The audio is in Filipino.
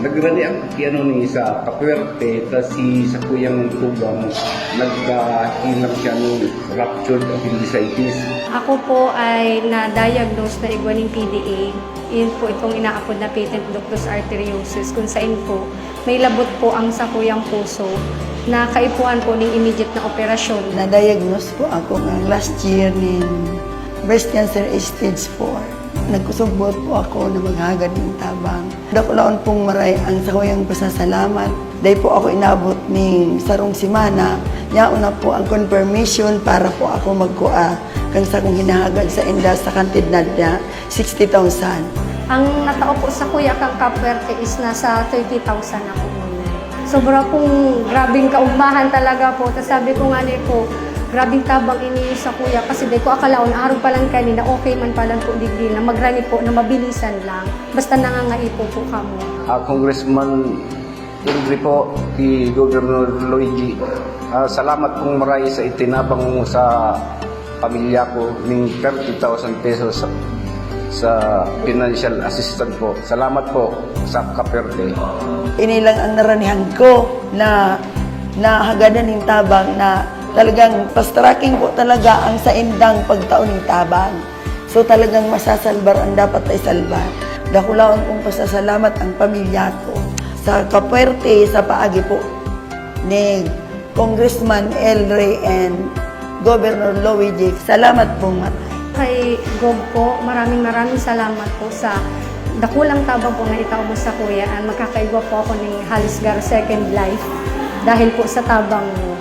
nagrani ang piano ni sa Kapuerte ta si sa kuyang tubang nagkahilang siya ng ruptured appendicitis. Ako po ay na-diagnose na iguaning PDA. Yun po itong inaapod na patent ductus arteriosus kung saan po may labot po ang sakuyang puso na kaipuan po ng immediate na operasyon. Na-diagnose po ako ng last year ni breast cancer stage 4. Nagkusugbot po ako na maghagad ng tabang. Dakulaon pong maray ang sakuyang pasasalamat. Dahil po ako inabot ni Sarong Simana. Yauna po ang confirmation para po ako magkua kang sa kong hinahagad sa inda sa kantidad na 60,000. Ang natao po sa kuya kang kapwerte is nasa 30,000 ako muna. Sobra pong grabing kaugmahan talaga po. Tapos sabi ko nga ni po, grabing tabang ini sa kuya kasi di ko akalaon araw pa lang kanina okay man pa lang po digdi na magrani po na mabilisan lang basta nangangaipo po kamo Ah, Congressman Indri po, si Governor Luigi. Ah, salamat pong maray sa itinabang mo sa pamilya ko ng 30,000 pesos sa, sa financial assistance po. Salamat po sa Kaperte. Inilang ang naranihan ko na nahagadan ng tabang na talagang pastracking po talaga ang sa indang pagtaon ng tabang. So talagang masasalbar ang dapat ay salbar. Dakulaon kong pasasalamat ang pamilya ko sa kapuerte sa paagi po ni Congressman El Rey and Governor Luigi. Salamat po matay. kay Gob po maraming maraming salamat po sa dakulang tabang po na itaw mo sa kuya at magkakaigwa po ako ng Halisgar Second Life dahil po sa tabang mo